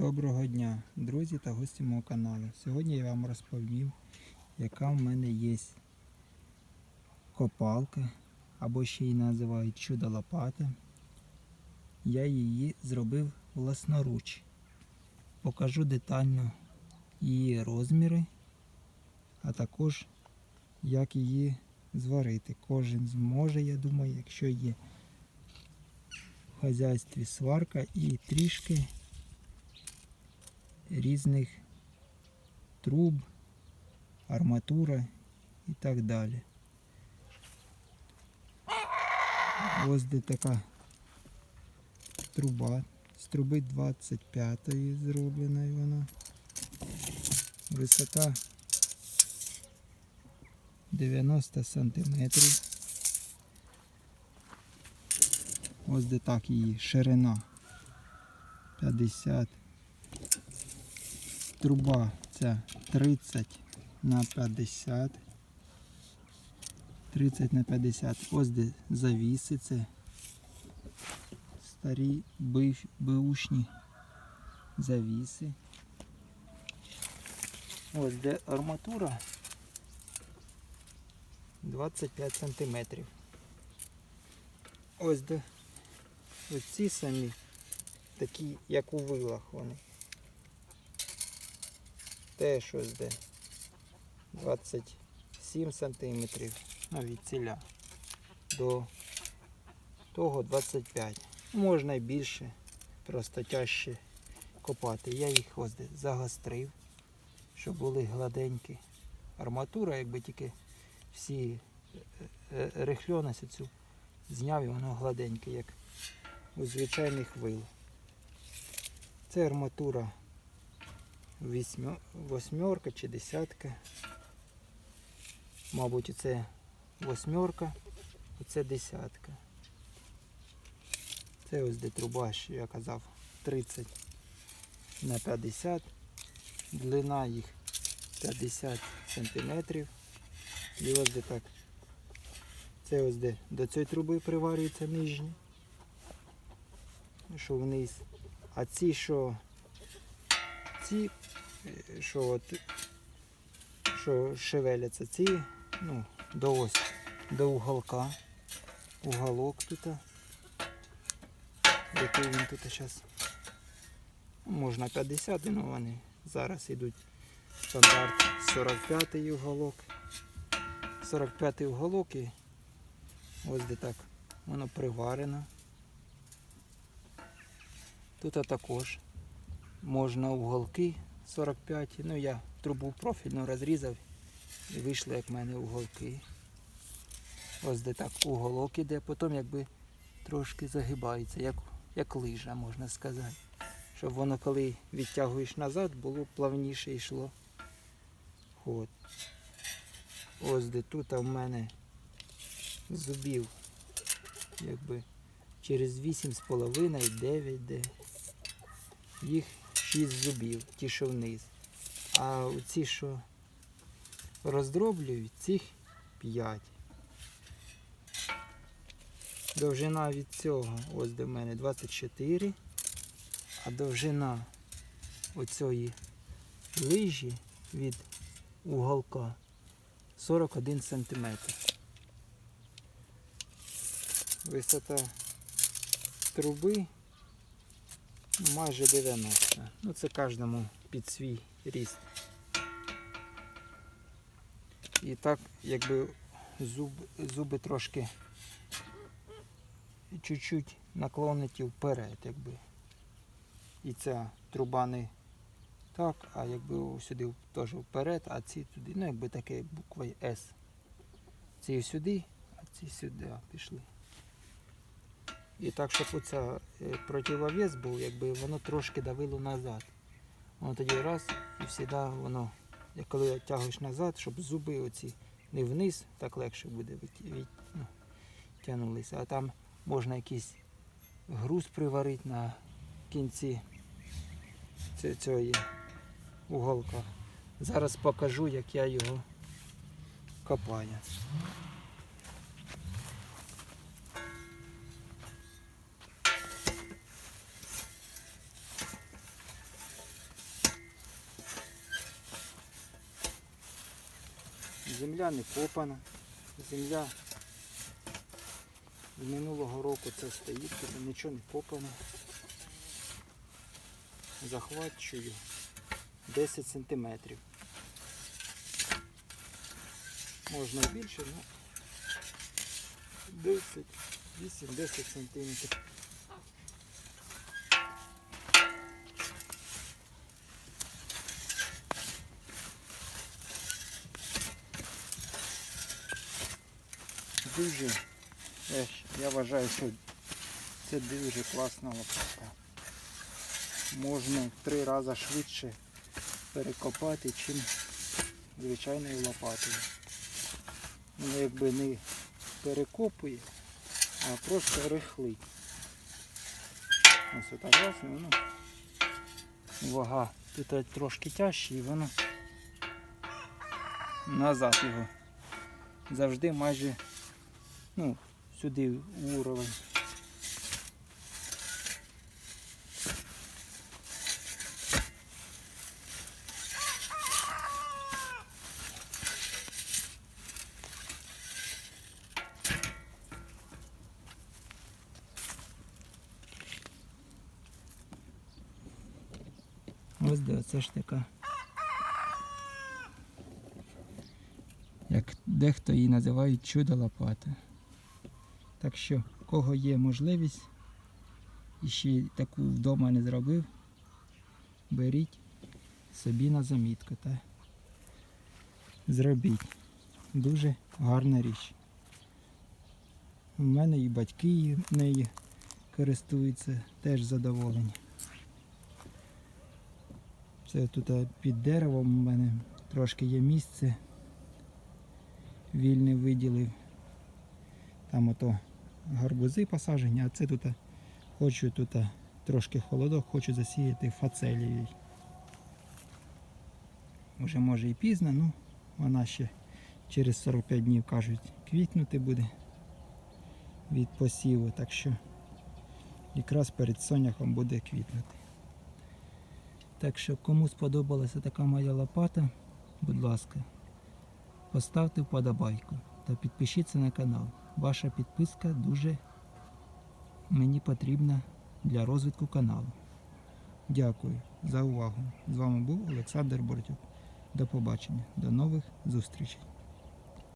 Доброго дня, друзі та гості мого каналу. Сьогодні я вам розповім, яка в мене є копалка, або ще її називають чудо лопата. Я її зробив власноруч. Покажу детально її розміри, а також як її зварити. Кожен зможе, я думаю, якщо є в хазяйстві сварка і трішки різних труб, арматура і так далі. Ось де така труба. З труби 25 зроблена вона. Висота 90 сантиметрів. Ось де так її ширина 50 Труба ця 30 на 50. 30 на 50. Ось де завіси. Це старі беушні завіси. Ось де арматура 25 сантиметрів. Ось де ось ці самі такі, як у вилах вони теж ось де 27 сантиметрів навіть ціля до того 25. Можна і більше, просто тяжче копати. Я їх ось загострив, щоб були гладенькі. Арматура, якби тільки всі е, е, цю зняв і воно гладеньке, як у звичайних вил. Це арматура восьмерка чи десятка. Мабуть, це восьмерка, оце десятка. Це ось де труба, що я казав, 30 на 50. Длина їх 50 сантиметрів. І ось де так. Це ось де до цієї труби приварюється нижні. Що вниз. А ці, що ці, е, що от, що шевеляться, ці, ну, до ось, до уголка. Уголок тут. Який він тут зараз. Можна 50, але вони зараз йдуть стандарт 45 уголок. 45 уголок і ось де так воно приварено. Тут також можна уголки 45. Ну я трубу профільну розрізав і вийшли як в мене уголки. Ось де так уголок іде, потім якби трошки загибається, як, як лижа, можна сказати. Щоб воно коли відтягуєш назад, було плавніше йшло. От. Ось де тут в мене зубів якби через 8,5 9 де. Їх 6 зубів, ті, що вниз. А ці, що роздроблюють, цих 5. Довжина від цього, ось де в мене 24, а довжина оцієї лижі від уголка 41 см. Висота труби майже 90. Ну це кожному під свій ріст. І так, якби зуб, зуби трошки чуть-чуть наклонені вперед, якби. І ця труба не так, а якби сюди теж вперед, а ці туди, ну якби таке буквою С. Ці сюди, а ці сюди пішли. І так, щоб оця е, противовес був, якби воно трошки давило назад. Воно тоді раз і завжди воно, коли тягуєш назад, щоб зуби оці не вниз, так легше буде від, від, ну. А там можна якийсь груз приварити на кінці ці- цієї уголка. Зараз покажу, як я його копаю. Земля не копана. Земля з минулого року це стоїть, тут нічого не копано. Захвачую 10 сантиметрів. Можна більше, ну 10, 8-10 сантиметрів. Дуже, я, я вважаю, що це дуже класна лопата. Можна в три рази швидше перекопати, чим звичайною лопатою. Воно якби не перекопує, а просто рихлить. Ось отак раз, і воно вага тут трошки тяжче і воно назад його завжди майже ну, сюди в уровень. Ось де це ж така. Як дехто її називають чудо лопата. Так що, кого є можливість і ще таку вдома не зробив, беріть собі на замітку та зробіть. Дуже гарна річ. У мене і батьки нею користуються, теж задоволені. Це тут під деревом у мене трошки є місце. Вільне виділив. Там ото гарбузи посаджені, а це тут е, хочу тут е, трошки холодок, хочу засіяти фацелією. Уже може і пізно, ну вона ще через 45 днів кажуть квітнути буде від посіву, так що якраз перед соняхом буде квітнути. Так що кому сподобалася така моя лопата, будь ласка, поставте вподобайку та підпишіться на канал. Ваша підписка дуже мені потрібна для розвитку каналу. Дякую за увагу. З вами був Олександр Бортюк. До побачення, до нових зустрічей.